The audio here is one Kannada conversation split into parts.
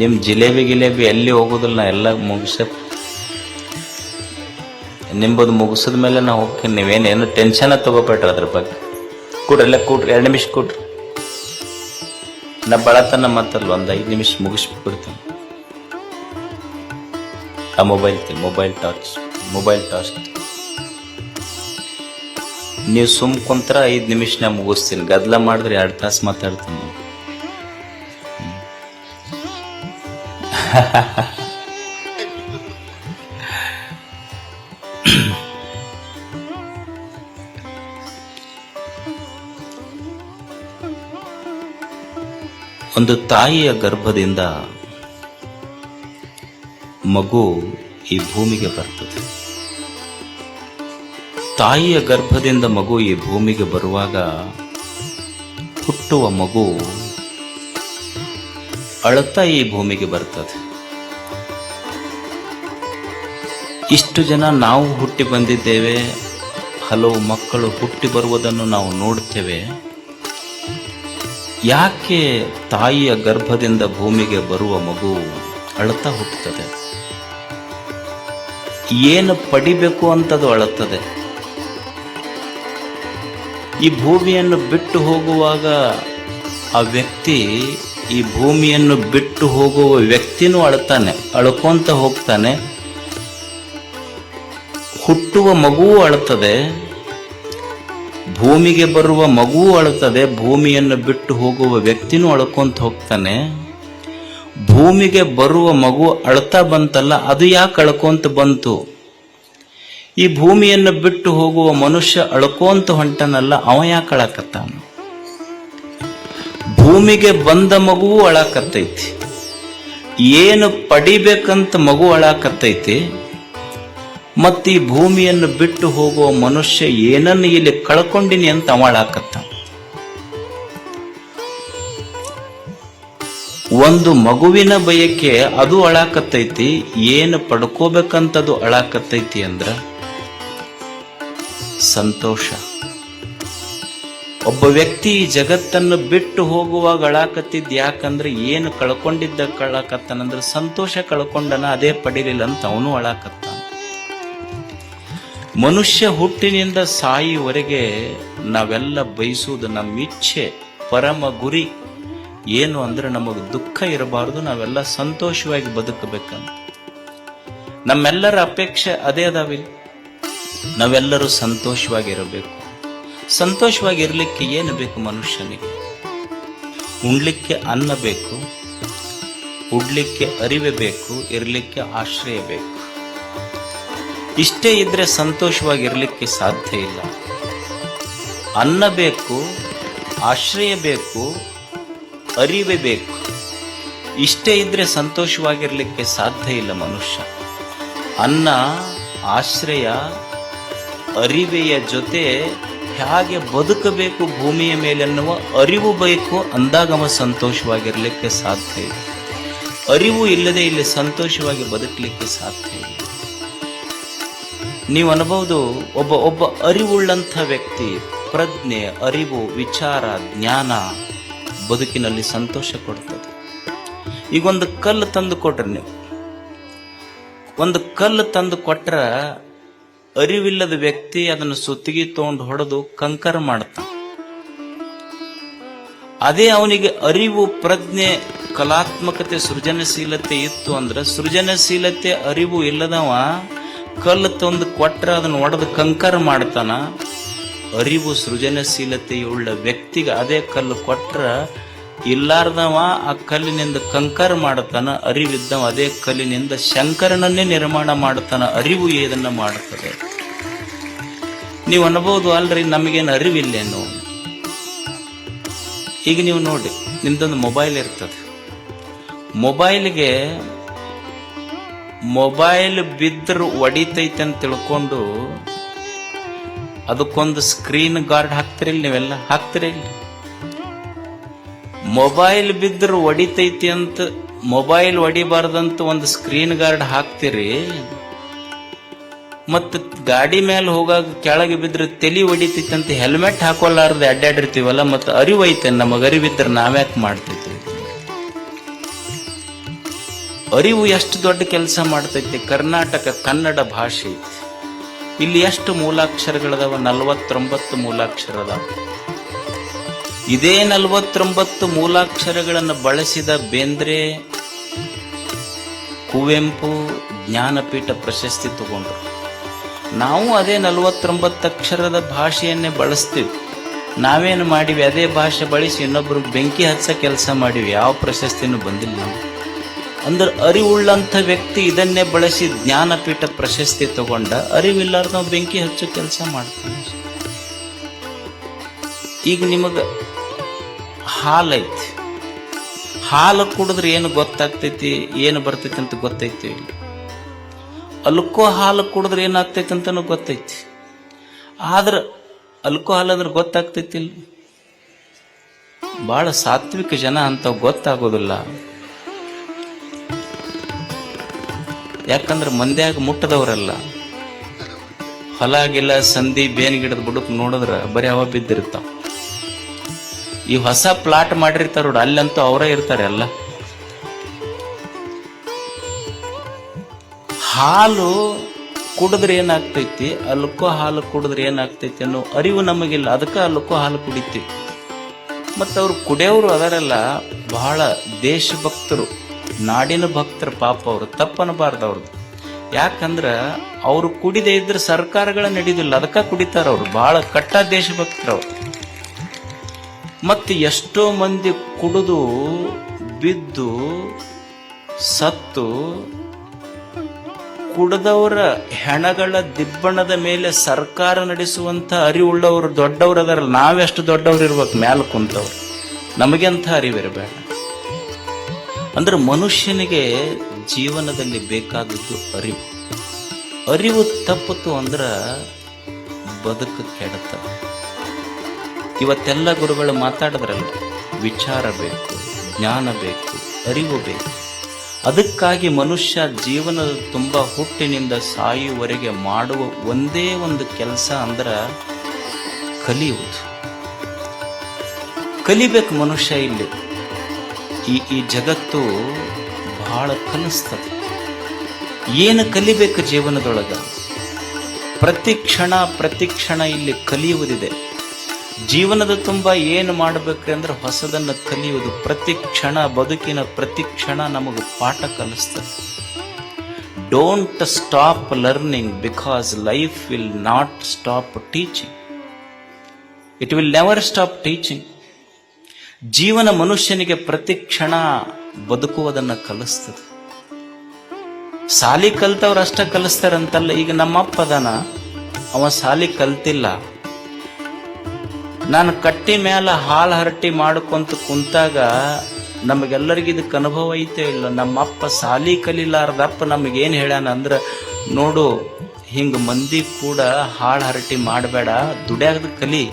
ನಿಮ್ಮ ಜಿಲೇಬಿ ಗಿಲೇಬಿ ಎಲ್ಲಿ ಹೋಗೋದಿಲ್ಲ ನಾ ಎಲ್ಲ ಮುಗಿಸ ನಿಂಬದು ಮುಗಿಸಿದ ಮೇಲೆ ನಾ ಹೋಗ್ತೀನಿ. ನೀವೇನು ಏನು ಟೆನ್ಷನ ತಗೋಬೇಡ್ರಿ ಅದ್ರ ಬಗ್ಗೆ. ಕೂಡ್ರಿ ಎಲ್ಲ ಕೂಡ್ರಿ, ಎರಡು ನಿಮಿಷ ಕೂಡ್ರಿ. ನಾ ಬಳತನ ಮತ್ತಲ್ಲಿ ಒಂದು ಐದು ನಿಮಿಷ ಮುಗಿಸ್ಬಿಡ್ತೀನಿ ಆ mobile mobile torch mobile torch ನೀವು ಸುಮ್ ಕುಂತ್ರ ಐದು ನಿಮಿಷ ನಾ ಮುಗಿಸ್ತೀನಿ. ಗದ್ದಲ ಮಾಡಿದ್ರೆ ಎರಡು ತಾಸು ಮಾತಾಡ್ತೀನಿ. ಒಂದು ತಾಯಿಯ ಗರ್ಭದಿಂದ ಮಗು ಈ ಭೂಮಿಗೆ ಬರ್ತದೆ. ತಾಯಿಯ ಗರ್ಭದಿಂದ ಮಗು ಈ ಭೂಮಿಗೆ ಬರುವಾಗ ಹುಟ್ಟುವ ಮಗು ಅಳತಾ ಈ ಭೂಮಿಗೆ ಬರ್ತದೆ. ಇಷ್ಟು ಜನ ನಾವು ಹುಟ್ಟಿ ಬಂದಿದ್ದೇವೆ. ಹಲವು ಮಕ್ಕಳು ಹುಟ್ಟಿ ಬರುವುದನ್ನು ನಾವು ನೋಡ್ತೇವೆ ಯಾಕೆ ತಾಯಿಯ ಗರ್ಭದಿಂದ ಭೂಮಿಗೆ ಬರುವ ಮಗು ಅಳುತ್ತಾ ಹುಟ್ಟುತ್ತದೆ ಏನು ಪಡಿಬೇಕು ಅಂತದು ಅಳುತ್ತದೆ. ಈ ಭೂಮಿಯನ್ನು ಬಿಟ್ಟು ಹೋಗುವಾಗ ಆ ವ್ಯಕ್ತಿ, ಈ ಭೂಮಿಯನ್ನು ಬಿಟ್ಟು ಹೋಗುವ ವ್ಯಕ್ತಿನೂ ಅಳುತ್ತಾನೆ ಅಳ್ಕೊಂತ ಹೋಗ್ತಾನೆ. ಹುಟ್ಟುವ ಮಗುವು ಅಳುತ್ತದೆ, ಭೂಮಿಗೆ ಬರುವ ಮಗುವು ಅಳುತ್ತದೆ, ಭೂಮಿಯನ್ನು ಬಿಟ್ಟು ಹೋಗುವ ವ್ಯಕ್ತಿನೂ ಅಳ್ಕೊಂತ ಹೋಗ್ತಾನೆ. ಭೂಮಿಗೆ ಬರುವ ಮಗು ಅಳ್ತಾ ಬಂತಲ್ಲ, ಅದು ಯಾಕೆ ಅಳ್ಕೊಂತ ಬಂತು? ಈ ಭೂಮಿಯನ್ನು ಬಿಟ್ಟು ಹೋಗುವ ಮನುಷ್ಯ ಅಳ್ಕೊಂತ ಹೊಂಟನಲ್ಲ, ಅವ ಯಾಕೆ ಅಳಕತ್ತಾನ? ಭೂಮಿಗೆ ಬಂದ ಮಗುವು ಅಳಕತ್ತೈತಿ. ಏನು ಪಡಿಬೇಕಂತ ಮಗು ಅಳಕತ್ತೈತಿ? ಮತ್ತು ಈ ಭೂಮಿಯನ್ನು ಬಿಟ್ಟು ಹೋಗುವ ಮನುಷ್ಯ ಏನನ್ನು ಇಲ್ಲಿ ಕಳ್ಕೊಂಡಿನಿ ಅಂತ ಅವಳಾಕತ್ತ ಒಂದು ಮಗುವಿನ ಬಯಕೆ ಅದು ಅಳಾಕತ್ತೈತಿ, ಏನು ಪಡ್ಕೋಬೇಕಂತದು ಅಳಾಕತ್ತೈತಿ ಅಂದ್ರ ಸಂತೋಷ. ಒಬ್ಬ ವ್ಯಕ್ತಿ ಜಗತ್ತನ್ನು ಬಿಟ್ಟು ಹೋಗುವಾಗ ಅಳಾಕತ್ತಿದ್ ಯಾಕಂದ್ರೆ ಏನು ಕಳ್ಕೊಂಡಿದ್ದ ಕಳಕತ್ತನಂದ್ರೆ ಸಂತೋಷ ಕಳ್ಕೊಂಡನ, ಅದೇ ಪಡಿಲಿಲ್ಲ ಅಂತ ಅವನು ಅಳಾಕತ್ತಾನ. ಮನುಷ್ಯ ಹುಟ್ಟಿನಿಂದ ಸಾಯಿವರೆಗೆ ನಾವೆಲ್ಲ ಬಯಸುವುದು ನಮ್ಮ ಇಚ್ಛೆ, ಪರಮ ಗುರಿ. ಏನು ಅಂದ್ರೆ ನಮಗೆ ದುಃಖ ಇರಬಾರದು, ನಾವೆಲ್ಲ ಸಂತೋಷವಾಗಿ ಬದುಕಬೇಕಂತ. ನಮ್ಮೆಲ್ಲರ ಅಪೇಕ್ಷೆ ಅದೇ ಅದಾವಿ ನಾವೆಲ್ಲರೂ ಸಂತೋಷವಾಗಿರಬೇಕು. ಸಂತೋಷವಾಗಿರಲಿಕ್ಕೆ ಏನು ಬೇಕು ಮನುಷ್ಯನಿಗೆ? ಉಣ್ಲಿಕ್ಕೆ ಅನ್ನ ಬೇಕು, ಉಡ್ಲಿಕ್ಕೆ ಅರಿವೆ ಬೇಕು, ಇರಲಿಕ್ಕೆ ಆಶ್ರಯ ಬೇಕು. ಇಷ್ಟೇ ಇದ್ರೆ ಸಂತೋಷವಾಗಿರಲಿಕ್ಕೆ ಸಾಧ್ಯ ಇಲ್ಲ. ಅನ್ನ ಬೇಕು, ಆಶ್ರಯ ಬೇಕು, ಅರಿವೆ ಬೇಕು. ಇಷ್ಟೇ ಇದ್ರೆ ಸಂತೋಷವಾಗಿರಲಿಕ್ಕೆ ಸಾಧ್ಯ ಇಲ್ಲ ಮನುಷ್ಯ. ಅನ್ನ, ಆಶ್ರಯ, ಅರಿವೆಯ ಜೊತೆ ಹೇಗೆ ಬದುಕಬೇಕು ಭೂಮಿಯ ಮೇಲೆನ್ನುವ ಅರಿವು ಬೇಕು ಅಂದಾಗ ಅವ ಸಂತೋಷವಾಗಿರ್ಲಿಕ್ಕೆ ಸಾಧ್ಯ ಇಲ್ಲ. ಅರಿವು ಇಲ್ಲದೆ ಇಲ್ಲಿ ಸಂತೋಷವಾಗಿ ಬದುಕಲಿಕ್ಕೆ ಸಾಧ್ಯ ಇಲ್ಲ. ನೀವು ಅನ್ಬಹುದು ಒಬ್ಬ ಒಬ್ಬ ಅರಿವುಳ್ಳಂಥ ವ್ಯಕ್ತಿ, ಪ್ರಜ್ಞೆ, ಅರಿವು, ವಿಚಾರ, ಜ್ಞಾನ ಬದುಕಿನಲ್ಲಿ ಸಂತೋಷ ಕೊಡ್ತದೆ. ಈಗ ಒಂದು ಕಲ್ಲು ತಂದು ಕೊಟ್ರಿ ನೀವು. ಒಂದು ಕಲ್ಲು ತಂದು ಕೊಟ್ರ ಅರಿವಿಲ್ಲದ ವ್ಯಕ್ತಿ ಅದನ್ನು ಸುತ್ತಿಗೆ ತಗೊಂಡು ಹೊಡೆದು ಕಂಕರ ಮಾಡ್ತಾನೆ. ಅದೇ ಅವನಿಗೆ ಅರಿವು, ಪ್ರಜ್ಞೆ, ಕಲಾತ್ಮಕತೆ, ಸೃಜನಶೀಲತೆ ಇತ್ತು ಅಂದ್ರೆ ಸೃಜನಶೀಲತೆ, ಅರಿವು ಇಲ್ಲದವ ಕಲ್ಲು ತಂದು ಕೊಟ್ರ ಅದನ್ನು ಒಡೆದು ಕಂಕರ್ ಮಾಡ್ತಾನ, ಅರಿವು ಸೃಜನಶೀಲತೆಯುಳ್ಳ ವ್ಯಕ್ತಿಗೆ ಅದೇ ಕಲ್ಲು ಕೊಟ್ರ ಇಲ್ಲಾರ್ದವ ಆ ಕಲ್ಲಿನಿಂದ ಕಂಕರ್ ಮಾಡ್ತಾನ, ಅರಿವಿದ್ದವ ಅದೇ ಕಲ್ಲಿನಿಂದ ಶಂಕರನನ್ನೇ ನಿರ್ಮಾಣ ಮಾಡ್ತಾನ ಅರಿವು ಏದನ್ನ ಮಾಡ್ತದೆ ನೀವು ಅನ್ಬೋದು ಅಲ್ರಿ, ನಮಗೇನು ಅರಿವಿಲ್ಲೇನು? ಈಗ ನೀವು ನೋಡಿ, ನಿಮ್ದೊಂದು ಮೊಬೈಲ್ ಇರ್ತದೆ. ಮೊಬೈಲ್ಗೆ ಮೊಬೈಲ್ ಬಿದ್ದರೂ ಒಡಿತೈತೆ ಅಂತ ತಿಳ್ಕೊಂಡು ಅದಕ್ಕೊಂದು ಸ್ಕ್ರೀನ್ ಗಾರ್ಡ್ ಹಾಕ್ತಿರಿಲ್ಲ ನೀವೆಲ್ಲ? ಹಾಕ್ತಿರಿಲ್ಲ ಮೊಬೈಲ್ ಬಿದ್ದರೂ ಒಡಿತೈತಿ ಅಂತ, ಮೊಬೈಲ್ ಒಡಿಬಾರ್ದಂತ ಒಂದು ಸ್ಕ್ರೀನ್ ಗಾರ್ಡ್ ಹಾಕ್ತಿರಿ, ಮತ್ತು ಗಾಡಿ ಮೇಲೆ ಹೋಗಾಗ ಕೆಳಗೆ ಬಿದ್ರೆ ತಲೆ ಹೊಡಿತೈತಿ ಅಂತ ಹೆಲ್ಮೆಟ್ ಹಾಕೊಲಾರ್ದೆ ಅಡ್ಡಾಡಿರ್ತೀವಲ್ಲ ಮತ್ತು ಅರಿವೈತೆ ನಮಗೆ ಅರಿವಿದ್ರೆ ನಾವ್ಯಾಕೆ ಮಾಡ್ತೈತಿ ಅರಿವು ಎಷ್ಟು ದೊಡ್ಡ ಕೆಲಸ ಮಾಡ್ತೈತಿ ಕರ್ನಾಟಕ ಕನ್ನಡ ಭಾಷೆ. ಇಲ್ಲಿ ಎಷ್ಟು ಮೂಲಾಕ್ಷರಗಳದಾವ? ನಲವತ್ತೊಂಬತ್ತು ಮೂಲಾಕ್ಷರ ಅದಾವ ಇದೇ ನಲವತ್ತೊಂಬತ್ತು ಮೂಲಾಕ್ಷರಗಳನ್ನು ಬಳಸಿದ ಬೇಂದ್ರೆ ಕುವೆಂಪು ಜ್ಞಾನಪೀಠ ಪ್ರಶಸ್ತಿ ತಗೊಂಡ್ರು. ನಾವು ಅದೇ ನಲವತ್ತೊಂಬತ್ತು ಅಕ್ಷರದ ಭಾಷೆಯನ್ನೇ ಬಳಸ್ತೀವಿ. ನಾವೇನು ಮಾಡಿವಿ? ಅದೇ ಭಾಷೆ ಬಳಸಿ ಇನ್ನೊಬ್ರು ಬೆಂಕಿ ಹಚ್ಚ ಕೆಲಸ ಮಾಡಿವಿ. ಯಾವ ಪ್ರಶಸ್ತಿನೂ ಬಂದಿಲ್ಲ ನಾವು ಅಂದ್ರೆ ಅರಿವುಳ್ಳಂಥ ವ್ಯಕ್ತಿ ಇದನ್ನೇ ಬಳಸಿ ಜ್ಞಾನಪೀಠ ಪ್ರಶಸ್ತಿ ತಗೊಂಡ ಅರಿವಿಲ್ಲಾರ್ದ ನಾವು ಬೆಂಕಿ ಹಚ್ಚೋ ಕೆಲಸ ಮಾಡ್ತಾನೆ ಈಗ ನಿಮಗೆ ಹಾಲೈತಿ. ಹಾಲು ಕುಡಿದ್ರೆ ಏನು ಗೊತ್ತಾಗ್ತೈತಿ, ಏನು ಬರ್ತೈತಿ ಅಂತ ಗೊತ್ತೈತಿ? ಅಲ್ಕೋ ಹಾಲು ಕುಡಿದ್ರೆ ಏನಾಗ್ತೈತಿ ಅಂತನೂ ಗೊತ್ತೈತಿ. ಆದ್ರೆ ಅಲ್ಕೋ ಹಾಲು ಅಂದ್ರೆ ಗೊತ್ತಾಗ್ತೈತಿಲ್ಲ ಭಾಳ ಸಾತ್ವಿಕ ಜನ ಅಂತ ಗೊತ್ತಾಗೋದಿಲ್ಲ. ಯಾಕಂದ್ರೆ ಮಂದ್ಯಾಗ ಮುಟ್ಟದವರಲ್ಲ. ಹೊಲ ಗಿಲ್ಲ ಸಂಧಿ ಬೇನ್ ಗಿಡದ ಬುಡಕ್ ನೋಡಿದ್ರ ಬರೀ ಅವ ಬಿದ್ದಿರ್ತಾವ. ಈ ಹೊಸ ಪ್ಲಾಟ್ ಮಾಡಿರ್ತಾರ ಅಲ್ಲಂತೂ ಅವರೇ ಇರ್ತಾರೆ ಎಲ್ಲ ಹಾಲು ಕುಡಿದ್ರೆ ಏನಾಗ್ತೈತಿ, ಅಲ್ಕೋ ಹಾಲು ಕುಡಿದ್ರೆ ಏನಾಗ್ತೈತಿ ಅನ್ನೋ ಅರಿವು ನಮಗಿಲ್ಲ, ಅದಕ್ಕೆ ಅಲ್ಕೋ ಹಾಲು ಕುಡಿತೀವಿ. ಮತ್ತು ಅವ್ರು ಕುಡಿಯೋರು ಅದರಲ್ಲ, ಬಹಳ ದೇಶಭಕ್ತರು. ನಾಡಿನ ಭಕ್ತರ ಪಾಪ ಅವರು ತಪ್ಪನಬಾರ್ದು ಅವ್ರದ್ದು ಯಾಕಂದ್ರೆ ಅವರು ಕುಡಿದೇ ಇದ್ರೆ ಸರ್ಕಾರಗಳ ನಡೀದಿಲ್ಲ, ಅದಕ್ಕೆ ಕುಡಿತಾರ ಅವರು. ಬಹಳ ಕಟ್ಟ ದೇಶಭಕ್ತರು ಅವ್ರು. ಮತ್ತೆ ಎಷ್ಟೋ ಮಂದಿ ಕುಡಿದು, ಬಿದ್ದು, ಸತ್ತು, ಕುಡದವರ ಹೆಣಗಳ ದಿಬ್ಬಣದ ಮೇಲೆ ಸರ್ಕಾರ ನಡೆಸುವಂತ ಅರಿವುಳ್ಳವರು ದೊಡ್ಡವರು ಅದಾರಲ್ಲ ನಾವೆಷ್ಟು ದೊಡ್ಡವ್ರು ಇರ್ಬೇಕು ಮ್ಯಾಲ ಕುಂತವ್ರು. ನಮಗೆಂಥ ಅರಿವಿರಬೇಡ. ಅಂದ್ರೆ ಮನುಷ್ಯನಿಗೆ ಜೀವನದಲ್ಲಿ ಬೇಕಾದದ್ದು ಅರಿವು. ಅರಿವು ತಪ್ಪಿತು ಅಂದ್ರೆ ಬದುಕು ಕೆಡತ ಇವತ್ತೆಲ್ಲ ಗುರುಗಳು ಮಾತಾಡಿದ್ರಲ್ಲ, ವಿಚಾರ ಬೇಕು, ಜ್ಞಾನ ಬೇಕು, ಅರಿವು ಬೇಕು. ಅದಕ್ಕಾಗಿ ಮನುಷ್ಯ ಜೀವನದ ತುಂಬ ಹುಟ್ಟಿನಿಂದ ಸಾಯುವವರೆಗೆ ಮಾಡುವ ಒಂದೇ ಒಂದು ಕೆಲಸ ಅಂದ್ರೆ ಕಲಿಯುವುದು. ಕಲಿಬೇಕು ಮನುಷ್ಯ ಇಲ್ಲಿ. ಈ ಈ ಜಗತ್ತು ಬಹಳ ಕಲಿಸ್ತದೆ ಏನು ಕಲಿಬೇಕು ಜೀವನದೊಳಗೆ? ಪ್ರತಿ ಕ್ಷಣ ಪ್ರತಿ ಕ್ಷಣ ಇಲ್ಲಿ ಕಲಿಯುವುದಿದೆ. ಜೀವನದ ತುಂಬ ಏನು ಮಾಡಬೇಕು ಅಂದ್ರೆ ಹೊಸದನ್ನು ಕಲಿಯುವುದು. ಪ್ರತಿ ಕ್ಷಣ, ಬದುಕಿನ ಪ್ರತಿ ಕ್ಷಣ ನಮಗೆ ಪಾಠ ಕಲಿಸ್ತದೆ. Don't stop learning because life will not stop teaching it will never stop teaching ಜೀವನ ಮನುಷ್ಯನಿಗೆ ಪ್ರತಿ ಕ್ಷಣ ಬದುಕುವುದನ್ನು ಕಲಿಸ್ತದೆ. ಸಾಲಿ ಕಲ್ತವ್ರು ಅಷ್ಟ ಕಲಿಸ್ತಾರಂತಲ್ಲ, ಈಗ ನಮ್ಮಪ್ಪ ಅದಾನ, ಅವ ಸಾಲಿ ಕಲ್ತಿಲ್ಲ. ನಾನು ಕಟ್ಟಿ ಮ್ಯಾಲ ಹಾಲು ಹರಟಿ ಮಾಡ್ಕೊಂತ ಕುಂತಾಗ ನಮಗೆಲ್ಲರಿಗೂ ಇದಕ್ಕೆ ಅನುಭವ ಐತೆ ಇಲ್ಲ? ನಮ್ಮಪ್ಪ ಸಾಲಿ ಕಲಿಲಾರ್ದಪ್ಪ ನಮಗೇನು ಹೇಳ್ಯಾನ ಅಂದ್ರೆ, ನೋಡು, ಹಿಂಗೆ ಮಂದಿ ಕೂಡ ಹಾಳು ಹರಟಿ ಮಾಡಬೇಡ, ದುಡ್ಯಾಗದ ಕಲಿ.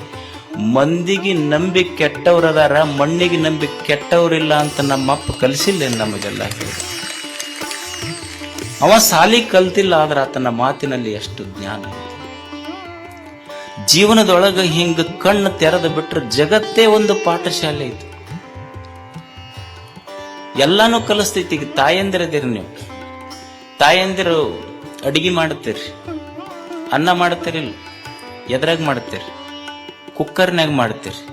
ಮಂದಿಗೆ ನಂಬಿ ಕೆಟ್ಟವ್ರದಾರ, ಮಣ್ಣಿಗೆ ನಂಬಿ ಕೆಟ್ಟವ್ರಿಲ್ಲ ಅಂತ ನಮ್ಮಪ್ಪ ಕಲಿಸಿಲ್ಲ ನಮಗೆಲ್ಲ? ಅವ ಸಾಲಿ ಕಲ್ತಿಲ್ಲ, ಆದ್ರೆ ಆತನ ಮಾತಿನಲ್ಲಿ ಎಷ್ಟು ಜ್ಞಾನ. ಜೀವನದೊಳಗೆ ಹಿಂಗ ಕಣ್ಣು ತೆರೆದು ಬಿಟ್ರೆ ಜಗತ್ತೇ ಒಂದು ಪಾಠಶಾಲೆ ಐತಿ. ಎಲ್ಲಾನು ಕಲಿಸ್ತೈತಿ, ಈಗ ತಾಯಂದಿರದಿರಿ ನೀವು. ತಾಯಂದಿರು ಅಡಿಗೆ ಮಾಡ್ತೀರಿ ಅನ್ನ ಮಾಡ್ತೀರಿಲ್ಲ ಎದ್ರಾಗ ಮಾಡ್ತೀರಿ ಕುಕ್ಕರ್ನಾಗ ಮಾಡ್ತೀರಿ.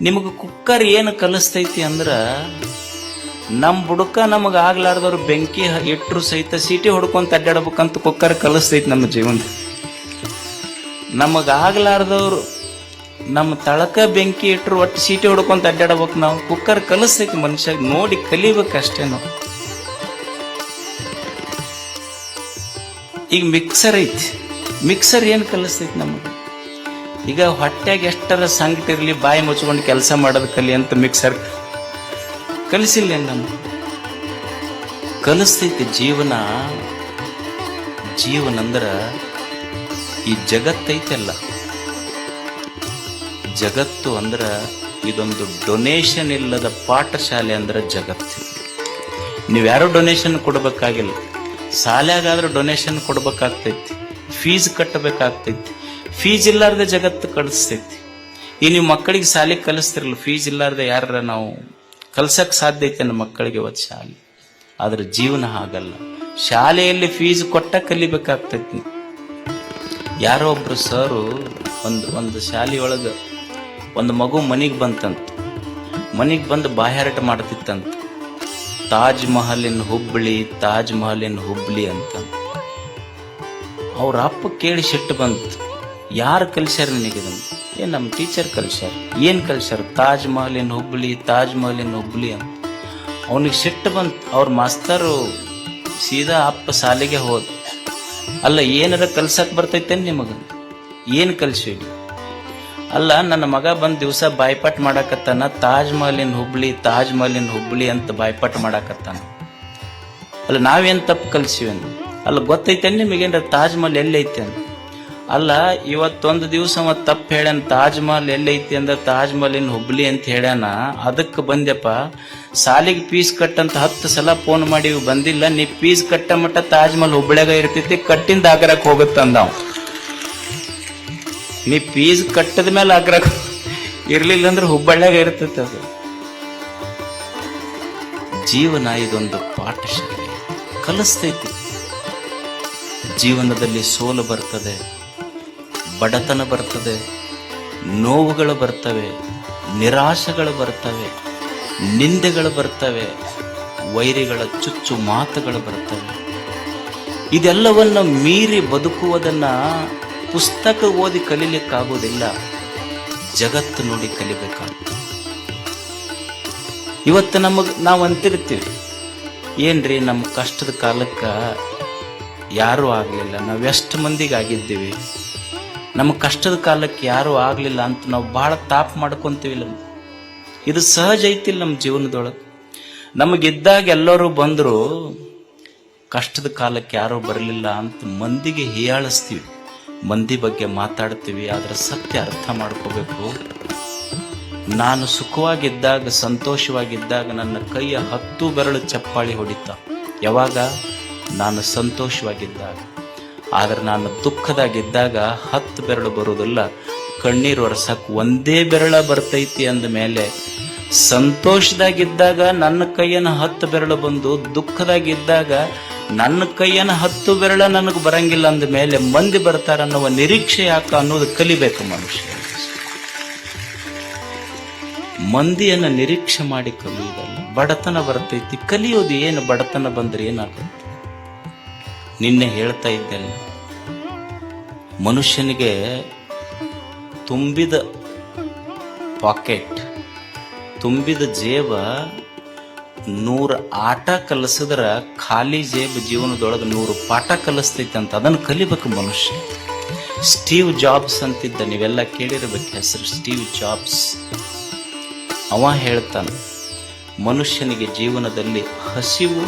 ನಿಮಗೆ ಕುಕ್ಕರ್ ಏನು ಕಲಿಸ್ತೈತಿ ಅಂದ್ರೆ ನಮ್ಮ ಬುಡಕ ನಮಗೆ ಆಗ್ಲಾರ್ದವ್ರು ಬೆಂಕಿ ಇಟ್ಟರು ಸಹಿತ ಸೀಟಿ ಹೊಡ್ಕೊಂತ ಅಡ್ಡಾಡ್ಬೇಕಂತ ಕುಕ್ಕರ್ ಕಲಿಸ್ತೈತಿ ನಮ್ಮ ಜೀವನ. ನಮಗಾಗ್ಲಾರ್ದವ್ರು ನಮ್ಮ ತಳಕ ಬೆಂಕಿ ಇಟ್ಟರು ಒಟ್ಟು ಸೀಟಿ ಹೊಡ್ಕೊಂತ ಅಡ್ಡಾಡ್ಬೇಕು ನಾವು. ಕುಕ್ಕರ್ ಕಲಿಸ್ತೈತಿ ಮನುಷ್ಯ ನೋಡಿ ಕಲಿಬೇಕು ಅಷ್ಟೇ ನಾವು. ಈಗ ಮಿಕ್ಸರ್ ಐತಿ. ಮಿಕ್ಸರ್ ಏನು ಕಲಿಸ್ತೈತಿ ನಮಗೆ? ಈಗ ಹೊಟ್ಟೆಗೆ ಎಷ್ಟರ ಸಂಕಟ ಇರಲಿ, ಬಾಯಿ ಮುಚ್ಕೊಂಡು ಕೆಲಸ ಮಾಡೋದು ಕಲಿ ಅಂತ ಮಿಕ್ಸರ್ ಕಲಿಸಿಲ್ಲ ನಮ್ಮ ಕಲಿಸ್ತೈತಿ ಜೀವನ. ಜೀವನ ಅಂದ್ರೆ ಈ ಜಗತ್ತೈತಲ್ಲ ಜಗತ್ತು ಅಂದ್ರೆ ಇದೊಂದು ಡೊನೇಷನ್ ಇಲ್ಲದ ಪಾಠಶಾಲೆ ಅಂದ್ರೆ ಜಗತ್ತು. ನೀವು ಯಾರು ಡೊನೇಷನ್ ಕೊಡಬೇಕಾಗಿಲ್ಲ. ಶಾಲೆಗಾದ್ರೂ ಡೊನೇಷನ್ ಕೊಡ್ಬೇಕಾಗ್ತೈತಿ. ಫೀಸ್ ಕಟ್ಟಬೇಕಾಗ್ತೈತಿ ಫೀಸ್ ಇಲ್ಲಾರ್ದೆ ಜಗತ್ತು ಕಳಿಸ್ತೈತಿ. ಈ ನೀವು ಮಕ್ಕಳಿಗೆ ಶಾಲೆಗೆ ಕಲಿಸ್ತಿರಲ್ಲ ಫೀಸ್ ಇಲ್ಲಾರ್ದೆ ಯಾರ ನಾವು ಕಲ್ಸಕ್ ಸಾಧ್ಯ ಐತೆ ನಮ್ಮ ಮಕ್ಕಳಿಗೆ ಇವತ್ತು ಶಾಲೆ. ಆದ್ರೆ ಜೀವನ ಹಾಗಲ್ಲ. ಶಾಲೆಯಲ್ಲಿ ಫೀಸ್ ಕೊಟ್ಟ ಕಲಿಬೇಕಾಗ್ತೈತಿ. ಯಾರೋ ಒಬ್ರು ಸರು ಒಂದು ಒಂದು ಶಾಲೆಯೊಳಗೆ ಒಂದು ಮಗು ಮನಿಗೆ ಬಂತಂತ. ಮನಿಗೆ ಬಂದು ಬಾಯಾಟ ಮಾಡ್ತಿತ್ತಂತ. ತಾಜ್ ಮಹಲಿನ ಹುಬ್ಬಳ್ಳಿ ತಾಜ್ ಮಹಲಿನ ಹುಬ್ಳಿ ಅಂತ. ಅವ್ರ ಅಪ್ಪ ಕೇಳಿ ಸಿಟ್ಟು ಬಂತು. ಯಾರು ಕಲ್ಸ್ಯಾರ ನಿನಗೆ ಇದನ್ನ? ಏ, ನಮ್ಮ ಟೀಚರ್ ಕಲ್ಸ್ಯಾರ ಏನು ಕಲ್ಸ್ಯಾರ ತಾಜ್ ಮಹಲಿನ ಹುಬ್ಳಿ, ತಾಜ್ ಮಹಲಿನ ಹುಬ್ಳಿ ಅಂತ. ಅವನಿಗೆ ಸಿಟ್ಟು ಬಂತು. ಅವ್ರ ಮಾಸ್ತರು ಸೀದಾ ಅಪ್ಪ ಶಾಲೆಗೆ ಹೋದ. ಅಲ್ಲ, ಏನಾರ ಕಲ್ಸಕ್ ಬರ್ತೈತೆ ನಿಮಗೆ? ಏನ್ ಕಲ್ಸಿಡಿ ಅಲ್ಲ, ನನ್ನ ಮಗ ಬಂದು ದಿವಸ ಬಾಯ್ಪಾಟ್ ಮಾಡಾಕತ್ತಾನ. ತಾಜ್ ಮಹಲಿನ ಹುಬ್ಳಿ, ತಾಜ್ ಮಹಲಿನ ಹುಬ್ಳಿ ಅಂತ ಬಾಯ್ಪಾಟ್ ಮಾಡಾಕತ್ತಾನ. ಅಲ್ಲ, ನಾವೇನ್ ತಪ್ಪು ಕಲ್ಸಿವಿ ಅಲ್ಲ ಗೊತ್ತೈತೆ ನಿಮಗೇನ್ರ? ತಾಜ್ ಮಹಲ್ ಎಲ್ಲೈತೆ ಅಂತ. ಅಲ್ಲ, ಇವತ್ತೊಂದು ದಿವಸ ಅವ ತಪ್ಪು ಹೇಳ್ಯಾನ ತಾಜ್ ಮಹಲ್ ಎಲ್ಲೈತಿ ಅಂದ ತಾಜ್ ಮಹಲಿನ ಹುಬ್ಳಿ ಅಂತ ಹೇಳ್ಯಾನ. ಅದಕ್ಕೆ ಬಂದ್ಯಪ್ಪ, ಸಾಲಿಗೆ ಪೀಸ್ ಕಟ್ಟಂತ ಹತ್ತು ಸಲ ಫೋನ್ ಮಾಡಿ ಬಂದಿಲ್ಲ, ನೀ ಪೀಸ್ ಕಟ್ಟ ಮಟ್ಟ ತಾಜ್ ಮಹಲ್ ಹುಬ್ಳ್ಯಾಗ ಇರ್ತೈತಿ ಕಟ್ಟಿಂದ ಆಗ್ರಕ್ ಹೋಗುತ್ತಂದ ನೀ ಪೀಸ್ ಕಟ್ಟದ ಮೇಲೆ ಆಗ್ರಕ್ ಇರ್ಲಿಲ್ಲ ಅಂದ್ರೆ ಹುಬ್ಬಳ್ಳಿಯಾಗ ಇರ್ತೈತಿ ಅದು. ಜೀವನ ಇದೊಂದು ಪಾಠಶಾಲೆ, ಕಲಿಸ್ತೈತಿ. ಜೀವನದಲ್ಲಿ ಸೋಲು ಬರ್ತದೆ ಬಡತನ ಬರ್ತದೆ, ನೋವುಗಳು ಬರ್ತವೆ, ನಿರಾಶೆಗಳು ಬರ್ತವೆ, ನಿಂದೆಗಳು ಬರ್ತವೆ, ವೈರಿಗಳ ಚುಚ್ಚು ಮಾತುಗಳು ಬರ್ತವೆ. ಇದೆಲ್ಲವನ್ನು ಮೀರಿ ಬದುಕುವುದನ್ನ ಪುಸ್ತಕ ಓದಿ ಕಲೀಲಿಕ್ಕಾಗೋದಿಲ್ಲ ಜಗತ್ತು ನೋಡಿ ಕಲಿಬೇಕಾಗ್ತದೆ. ಇವತ್ತು ನಮಗೆ ನಾವು ಅಂತಿರ್ತೀವಿ, ಏನ್ರಿ ನಮ್ಮ ಕಷ್ಟದ ಕಾಲಕ್ಕೆ ಯಾರೂ ಆಗಲಿಲ್ಲ, ನಾವು ಎಷ್ಟು ಮಂದಿಗೆ ಆಗಿದ್ದೀವಿ? ನಮ್ಮ ಕಷ್ಟದ ಕಾಲಕ್ಕೆ ಯಾರೂ ಆಗಲಿಲ್ಲ ಅಂತ ನಾವು ಭಾಳ ತಾಪ್ ಮಾಡ್ಕೊಂತೀವಿಲ್ಲ ಇದು ಸಹಜ ಐತಿಲ್ಲ ನಮ್ಮ ಜೀವನದೊಳಗೆ. ನಮಗಿದ್ದಾಗ ಎಲ್ಲರೂ ಬಂದರೂ ಕಷ್ಟದ ಕಾಲಕ್ಕೆ ಯಾರೂ ಬರಲಿಲ್ಲ ಅಂತ ಮಂದಿಗೆ ಹೀಯಾಳಿಸ್ತೀವಿ. ಮಂದಿ ಬಗ್ಗೆ ಮಾತಾಡ್ತೀವಿ, ಅದರ ಸತ್ಯ ಅರ್ಥ ಮಾಡ್ಕೋಬೇಕು. ನಾನು ಸುಖವಾಗಿದ್ದಾಗ, ಸಂತೋಷವಾಗಿದ್ದಾಗ ನನ್ನ ಕೈಯ ಹತ್ತು ಬೆರಳು ಚಪ್ಪಾಳಿ ಹೊಡಿತ. ಯಾವಾಗ? ನಾನು ಸಂತೋಷವಾಗಿದ್ದಾಗ. ಆದ್ರೆ ನಾನು ದುಃಖದಾಗಿದ್ದಾಗ ಹತ್ತು ಬೆರಳು ಬರುವುದಿಲ್ಲ. ಕಣ್ಣೀರು ಒರೆಸಕ್ ಒಂದೇ ಬೆರಳ ಬರ್ತೈತಿ ಅಂದ ಮೇಲೆ ಸಂತೋಷದಾಗಿದ್ದಾಗ ನನ್ನ ಕೈಯನ್ನು ಹತ್ತು ಬೆರಳು ಬಂದು ದುಃಖದಾಗಿದ್ದಾಗ ನನ್ನ ಕೈಯನ್ನ ಹತ್ತು ಬೆರಳ ನನಗೆ ಬರಂಗಿಲ್ಲ ಅಂದ ಮೇಲೆ ಮಂದಿ ಬರ್ತಾರ ಅನ್ನುವ ನಿರೀಕ್ಷೆ ಯಾಕ ಅನ್ನೋದು ಕಲಿಬೇಕು ಮನುಷ್ಯ. ಮಂದಿಯನ್ನು ನಿರೀಕ್ಷೆ ಮಾಡಿ ಕಲಿಯುವುದಲ್ಲ, ಬಡತನ ಬರ್ತೈತಿ. ಕಲಿಯೋದು ಏನು? ಬಡತನ ಬಂದ್ರೆ ಏನಾಗುತ್ತೆ? ನಿನ್ನೆ ಹೇಳ್ತಾ ಇದ್ದೇನೆ. ಮನುಷ್ಯನಿಗೆ ತುಂಬಿದ ಪಾಕೆಟ್, ತುಂಬಿದ ಜೇಬ, ನೂರ ಆಟ ಕಲಿಸಿದ್ರ ಖಾಲಿ ಜೇಬ ಜೀವನದೊಳಗೆ ನೂರು ಪಾಠ ಕಲಿಸ್ತೈತೆ ಅಂತ ಅದನ್ನು ಕಲಿಬೇಕು ಮನುಷ್ಯ. ಸ್ಟೀವ್ ಜಾಬ್ಸ್ ಅಂತಿದ್ದ, ನೀವೆಲ್ಲ ಕೇಳಿರಬೇಕು ಹೆಸರು ಸ್ಟೀವ್ ಜಾಬ್ಸ್. ಅವ ಹೇಳ್ತಾನೆ, ಮನುಷ್ಯನಿಗೆ ಜೀವನದಲ್ಲಿ ಹಸಿವು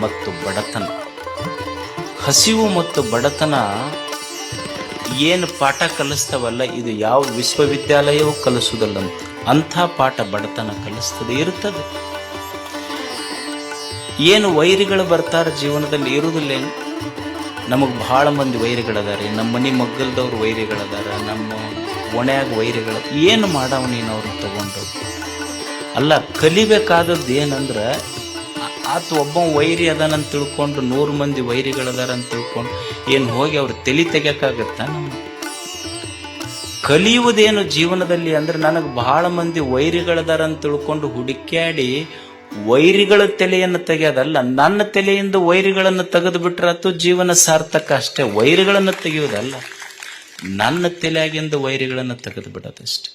ಮತ್ತು ಬಡತನ. ಹಸಿವು ಮತ್ತು ಬಡತನ ಏನು ಪಾಠ ಕಲಿಸ್ತಾವಲ್ಲ, ಇದು ಯಾವ ವಿಶ್ವವಿದ್ಯಾಲಯವೂ ಕಲಿಸುವುದಲ್ಲಂತ. ಅಂಥ ಪಾಠ ಬಡತನ ಕಲಿಸ್ತದೆ ಇರುತ್ತದೆ ಏನು ವೈರಿಗಳು ಬರ್ತಾರೆ ಜೀವನದಲ್ಲಿ, ಇರುವುದಿಲ್ಲ ಏನು. ನಮಗೆ ಭಾಳ ಮಂದಿ ವೈರಿಗಳದಾರೆ. ನಮ್ಮ ಮನೆ ಮಗ್ಗಲ್ದವ್ರು ವೈರಿಗಳದಾರ, ನಮ್ಮ ಒಣೆಯಾಗ ವೈರಿಗಳ, ಏನು ಮಾಡವ ನೀನು ಅವ್ರನ್ನ ತಗೊಂಡು? ಅಲ್ಲ, ಕಲಿಬೇಕಾದದ್ದು ಏನಂದ್ರೆ ಆತ ಒಬ್ಬ ವೈರಿ ಅದಾನಂತ ತಿಳ್ಕೊಂಡು, ನೂರು ಮಂದಿ ವೈರಿಗಳದಾರ ಅಂತ ತಿಳ್ಕೊಂಡು ಏನು ಹೋಗಿ ಅವ್ರು ತಲೆ ತೆಗಿಯಕ್ಕಾಗತ್ತಾ ನಮ್ಮ? ಕಲಿಯುವುದೇನು ಜೀವನದಲ್ಲಿ ಅಂದ್ರೆ ನನಗೆ ಬಹಳ ಮಂದಿ ವೈರಿಗಳದಾರ ಅಂತ ತಿಳ್ಕೊಂಡು ಹುಡುಕ್ಯಾಡಿ ವೈರಿಗಳ ತಲೆಯನ್ನು ತೆಗೆಯೋದಲ್ಲ, ನನ್ನ ತಲೆಯಿಂದ ವೈರಿಗಳನ್ನು ತೆಗೆದು ಬಿಟ್ರೆ ಅಥವಾ ಜೀವನ ಸಾರ್ಥಕ ಅಷ್ಟೇ. ವೈರಿಗಳನ್ನು ತೆಗೆಯುವುದಲ್ಲ, ನನ್ನ ತಲೆಯಾಗಿಂದ ವೈರಿಗಳನ್ನು ತೆಗೆದು ಬಿಡೋದಷ್ಟೇ